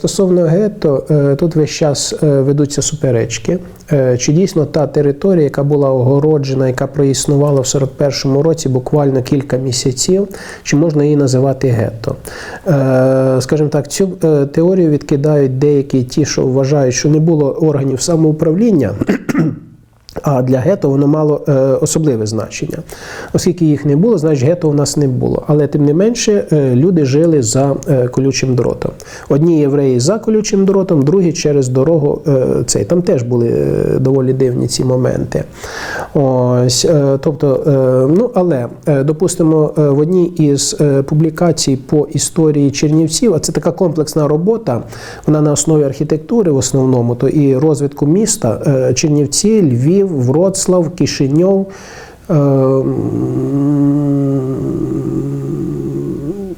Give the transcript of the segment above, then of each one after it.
Стосовно гетто, е, тут весь час е, ведуться суперечки. Е, Чи дійсно та територія, яка була огороджена, яка проіснувала в 41-му році буквально кілька місяців, чи можна її називати гетто? Скажімо так, цю теорію відкидають деякі ті, що вважають, що не було органів самоуправління. А для гетто воно мало е, особливе значення. Оскільки їх не було, значить гетто у нас не було. Але тим не менше е, люди жили за е, колючим дротом. Одні євреї за колючим дротом, другі через дорогу. Е, цей. Там теж були е, доволі дивні ці моменти. Ось, е, тобто, е, ну, але, е, допустимо, е, в одній із е, публікацій по історії Чернівців, а це така комплексна робота, вона на основі архітектури в основному, то і розвитку міста е, Чернівці, Львів, Вроцлав, Кишиньов. е,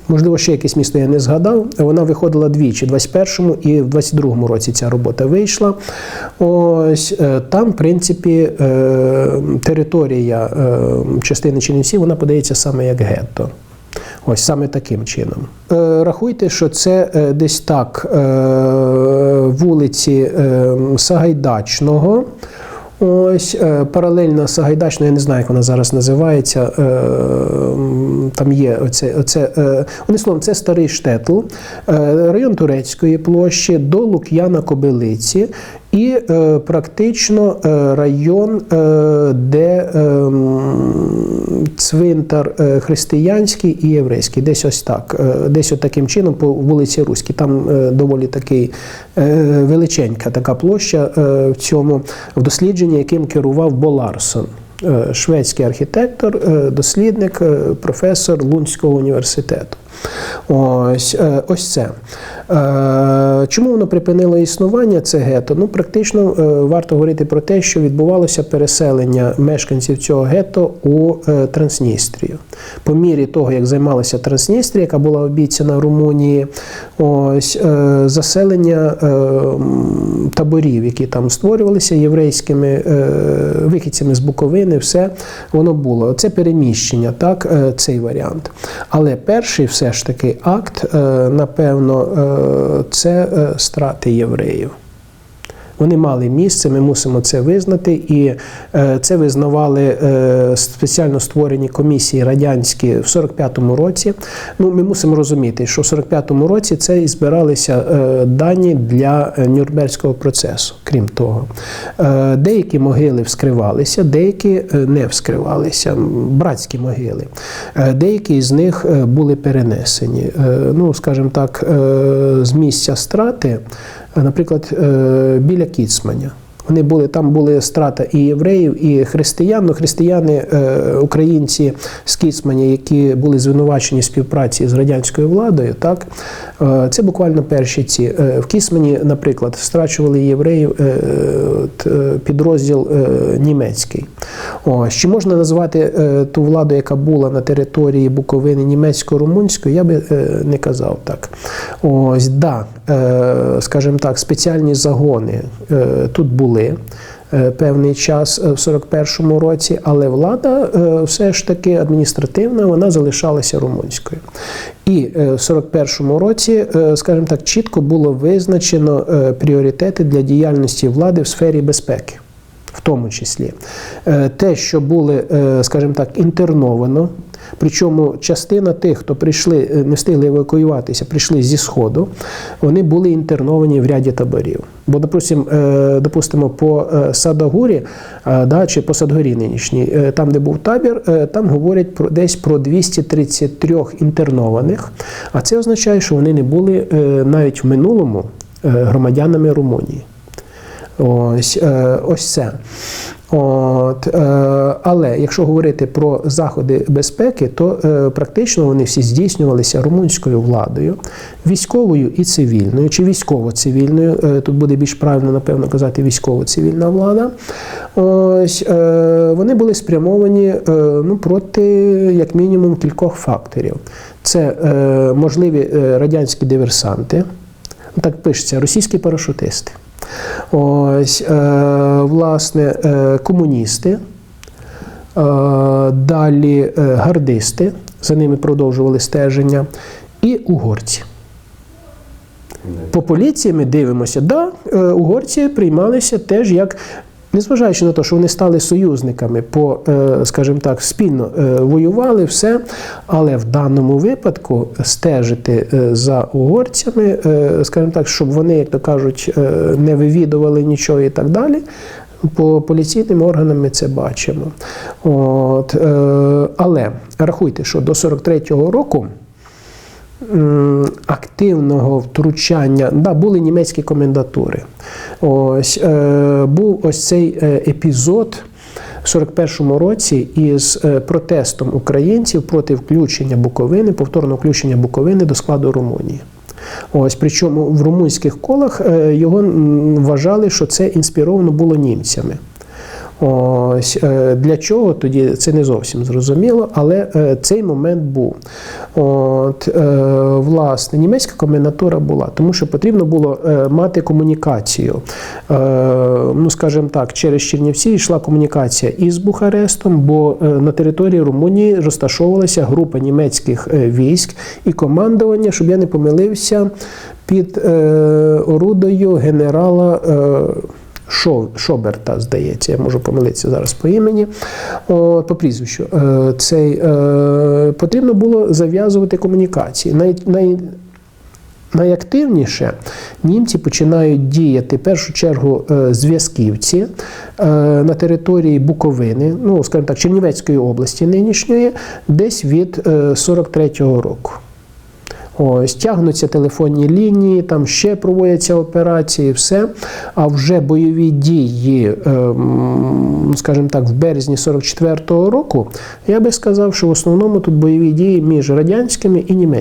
Можливо, ще якесь місто я не згадав. Вона виходила двічі, в 21-му і в 22-му році ця робота вийшла. Ось е, там, в принципі, е, територія частини Чернівців, вона подається саме як гетто. Ось саме таким чином. Рахуйте, що це десь так вулиці Сагайдачного. Ось е, паралельно Сагайдачно, я не знаю, як вона зараз називається. е, Там є оце, оце е, одним словом, це старий штетл, район Турецької площі до Лук'яна Кобилиці. І е, практично е, район, е, де е, цвинтар християнський і єврейський, десь ось так, е, десь от таким чином по вулиці Руській. Там е, доволі такий е, величенька така площа е, в цьому в дослідженні, яким керував Боларсон. е, Шведський архітектор, дослідник, професор Лунського університету. Ось, ось це. Е, Чому воно припинило існування, це гетто? Ну, практично е, варто говорити про те, що відбувалося переселення мешканців цього гетто у е, Трансністрію. По мірі того, як займалася Трансністрія, яка була обіцяна Румунії, ось заселення таборів, які там створювалися єврейськими вихідцями з Буковини, все воно було. Це переміщення, так, цей варіант. Але перший все ж таки акт, напевно, це е, страти євреїв. Вони мали місце, ми мусимо це визнати, і е, це визнавали е, спеціально створені комісії радянські в 45-му році. Ну, ми мусимо розуміти, що в 45-му році це і збиралися е, дані для Нюрнберзького процесу. Крім того, деякі могили вскривалися, деякі не вскривалися, братські могили. Деякі з них були перенесені. Ну, скажімо так, з місця страти. Наприклад, е, біля Кіцманя. Вони були там були страта і євреїв, і християн. Ну, християни, е, українці з Кіцманя, які були звинувачені в співпраці з радянською владою, так е, це буквально перші ці. Е, В Кіцмані, наприклад, страчували євреїв підрозділ німецький. Ось, чи можна назвати ту владу, яка була на території Буковини німецько-румунською, я би не казав так. Ось, да, скажімо так, спеціальні загони тут були. Е, Певний час е, в 41-му році, але влада е, все ж таки адміністративна, вона залишалася румунською. І в 41-му році, скажімо так, чітко було визначено пріоритети для діяльності влади в сфері безпеки. В тому числі те, що були, скажімо так, інтерновано. Причому частина тих, хто прийшли, е, не встигли евакуюватися, прийшли зі сходу, вони були інтерновані в ряді таборів. Бо, допустим, е, допустимо, по е, Садагурі, е, да, чи по Садгорі нинішній, там, де був табір, там говорять про десь про 233 інтернованих. А це означає, що вони не були навіть в минулому громадянами Румунії. Ось, ось це. От, е, але якщо говорити про заходи безпеки, то е, практично вони всі здійснювалися румунською владою, військовою і цивільною, чи військово-цивільною. Е, тут буде більш правильно, напевно, казати військово-цивільна влада. Ось, е, вони були спрямовані е, ну, проти, як мінімум, кількох факторів. Це е, можливі е, радянські диверсанти, так пишеться, російські парашутисти. Ось, е, власне, е, комуністи, е, далі гардисти, за ними продовжували стеження, і угорці. По поліції ми дивимося, да, угорці приймалися теж як. Незважаючи на те, що вони стали союзниками, по, е, скажімо так, спільно е, воювали все, але в даному випадку стежити е, за угорцями, скажімо так, щоб вони, як то кажуть, не вивідували нічого і так далі. По поліційним органам ми це бачимо. От, але рахуйте, що до 43-го року активного втручання, да, були німецькі комендатури. Ось е, був ось цей е, епізод. В 41-му році із е, протестом українців проти включення Буковини, повторного включення Буковини до складу Румунії. Ось причому в румунських колах е, його вважали, що це інспіровано було німцями. Ось е, для чого тоді це не зовсім зрозуміло, але е, цей момент був. От, е, власне, німецька комендатура була, тому що потрібно було мати комунікацію. Ну, скажімо так, через Чернівці йшла комунікація із Бухарестом, бо на території Румунії розташовувалася група німецьких військ і командування, щоб я не помилився, під орудою генерала. Е, Шо- Шоберта, здається, я можу помилитися зараз по імені, О, по прізвищу. Е, Цей, е, потрібно було зав'язувати комунікації. Най, най, найактивніше німці починають діяти в першу чергу е, зв'язківці е, на території Буковини, ну, скажімо так, Чернівецької області нинішньої, десь від е, 43-го року. Ось тягнуться телефонні лінії, там ще проводяться операції, все. А вже бойові дії, ем, скажімо так, в березні 44-го року, я би сказав, що в основному тут бойові дії між радянськими і німецькими.